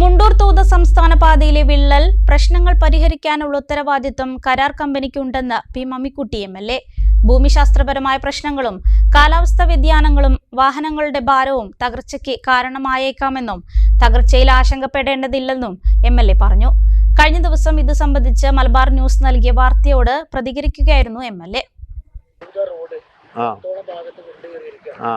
മുണ്ടൂർ തോത് സംസ്ഥാന പാതയിലെ വിള്ളൽ പ്രശ്നങ്ങൾ പരിഹരിക്കാനുള്ള ഉത്തരവാദിത്വം കരാർ കമ്പനിക്കുണ്ടെന്ന് P Mammikkutty M L A. ഭൂമിശാസ്ത്രപരമായ പ്രശ്നങ്ങളും കാലാവസ്ഥാ വ്യതിയാനങ്ങളും വാഹനങ്ങളുടെ ഭാരവും തകർച്ചയ്ക്ക് കാരണമായേക്കാമെന്നും തകർച്ചയിൽ ആശങ്കപ്പെടേണ്ടതില്ലെന്നും എം എൽ എ പറഞ്ഞു. കഴിഞ്ഞ ദിവസം ഇത് സംബന്ധിച്ച് മലബാർ ന്യൂസ് നൽകിയ വാർത്തയോട് പ്രതികരിക്കുകയായിരുന്നു എം എൽ എ. ആ.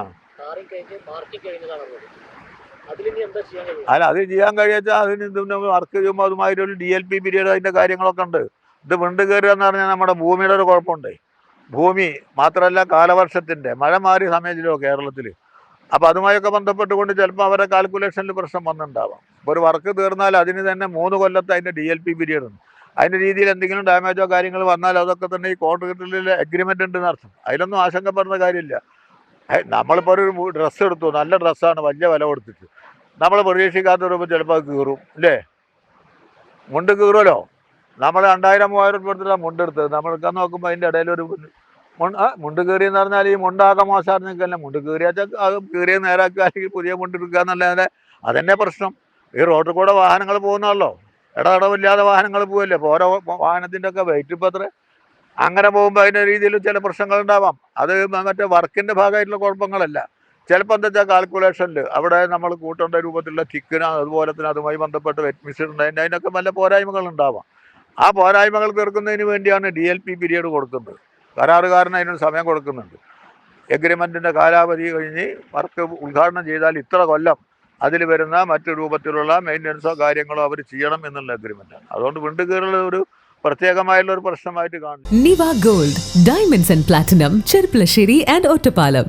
അല്ല അത് ചെയ്യാൻ കഴിയാച്ചാൽ അതിന് പിന്നെ വർക്ക് ചെയ്യുമ്പോൾ അതുമാതിരി ഒരു ഡി എൽ പി പീരീഡ് അതിന്റെ കാര്യങ്ങളൊക്കെ ഉണ്ട്. ഇത് വിണ്ട് കയറുക എന്ന് പറഞ്ഞാൽ നമ്മുടെ ഭൂമിയുടെ ഒരു കുഴപ്പമുണ്ട്. ഭൂമി മാത്രമല്ല കാലവർഷത്തിന്റെ മഴ മാറിയ സമയത്തിലോ കേരളത്തിൽ അപ്പോൾ അതുമായൊക്കെ ബന്ധപ്പെട്ടുകൊണ്ട് ചിലപ്പോൾ അവരുടെ കാൽക്കുലേഷനിൽ പ്രശ്നം വന്നിട്ടുണ്ടാവാം ഇപ്പോൾ ഒരു വർക്ക് തീർന്നാൽ അതിന് തന്നെ മൂന്ന് കൊല്ലത്തെ അതിന്റെ ഡി എൽ പി പീരീഡ് ഉണ്ട്. അതിന്റെ രീതിയിൽ എന്തെങ്കിലും ഡാമേജോ കാര്യങ്ങൾ വന്നാൽ അതൊക്കെ തന്നെ ഈ കോൺട്രാക്റ്റിൽ അഗ്രിമെന്റ് ഉണ്ടെന്ന് അർത്ഥം. അതിലൊന്നും ആശങ്കപ്പെടുന്ന കാര്യമില്ല. നമ്മളിപ്പോൾ ഒരു ഡ്രസ്സ് എടുത്തു. നല്ല ഡ്രസ്സാണ് വലിയ വില കൊടുത്തിട്ട്. നമ്മൾ പ്രതീക്ഷിക്കാത്ത വരുമ്പോൾ ചിലപ്പോൾ അത് കീറും. അല്ലേ മുണ്ട് കീറുമല്ലോ? നമ്മൾ രണ്ടായിരം മൂവായിരം രൂപ എടുത്തിട്ടാണ് മുണ്ടെടുത്തത് നമ്മളൊക്കെ നോക്കുമ്പോൾ അതിന്റെ ഇടയിൽ ഒരു മുണ്ട് മുണ്ട് എന്ന് പറഞ്ഞാൽ ഈ മുണ്ടാകെ മോശമാണ് നിൽക്കല്ല? മുണ്ട് കീറിയാച്ചാൽ അത് കീറിയ നേരാക്കുക അല്ലെങ്കിൽ പുതിയ മുണ്ട് എടുക്കുക എന്നല്ലാതെ അതന്നെ പ്രശ്നം. ഈ റോഡിൽ കൂടെ വാഹനങ്ങൾ പോകുന്നതല്ലോ. ഇടതടവില്ലാതെ വാഹനങ്ങൾ പോവല്ലേ? ഓരോ വാഹനത്തിന്റെ ഒക്കെ വെയിറ്റ് ഇപ്പോൾ എത്ര അങ്ങനെ പോകുമ്പോൾ അതിന്റെ രീതിയിൽ ചില പ്രശ്നങ്ങൾ ഉണ്ടാവാം അത് മറ്റേ വർക്കിന്റെ ഭാഗമായിട്ടുള്ള കുഴപ്പങ്ങളല്ല. ചിലപ്പോൾ എന്താ വെച്ചാൽ കാൽക്കുലേഷനിൽ അവിടെ നമ്മൾ കൂട്ടേണ്ട രൂപത്തിലുള്ള തിക്കിന് അതുപോലെ തന്നെ അതുമായി ബന്ധപ്പെട്ട് വെറ്റ് മിഷൻ ഉണ്ട് അതിനൊക്കെ നല്ല പോരായ്മകൾ ഉണ്ടാവാം. ആ പോരായ്മകൾ തീർക്കുന്നതിന് വേണ്ടിയാണ് ഡി എൽ പി പീരീഡ് കൊടുക്കുന്നത്. കരാറുകാരന് അതിനൊരു സമയം കൊടുക്കുന്നുണ്ട്. എഗ്രിമെന്റിന്റെ കാലാവധി കഴിഞ്ഞ് വർക്ക് ഉദ്ഘാടനം ചെയ്താൽ ഇത്ര കൊല്ലം അതിൽ വരുന്ന മറ്റു രൂപത്തിലുള്ള മെയിന്റനൻസോ കാര്യങ്ങളോ അവർ ചെയ്യണം എന്നുള്ള അഗ്രിമെന്റാണ് അതുകൊണ്ട് വീണ്ടും കയറുള്ള ഒരു പ്രത്യേകമായുള്ള ഒരു പ്രശ്നമായിട്ട് കാണുന്നു നിവ gold diamonds and platinum Cherpulassery and Ottapalam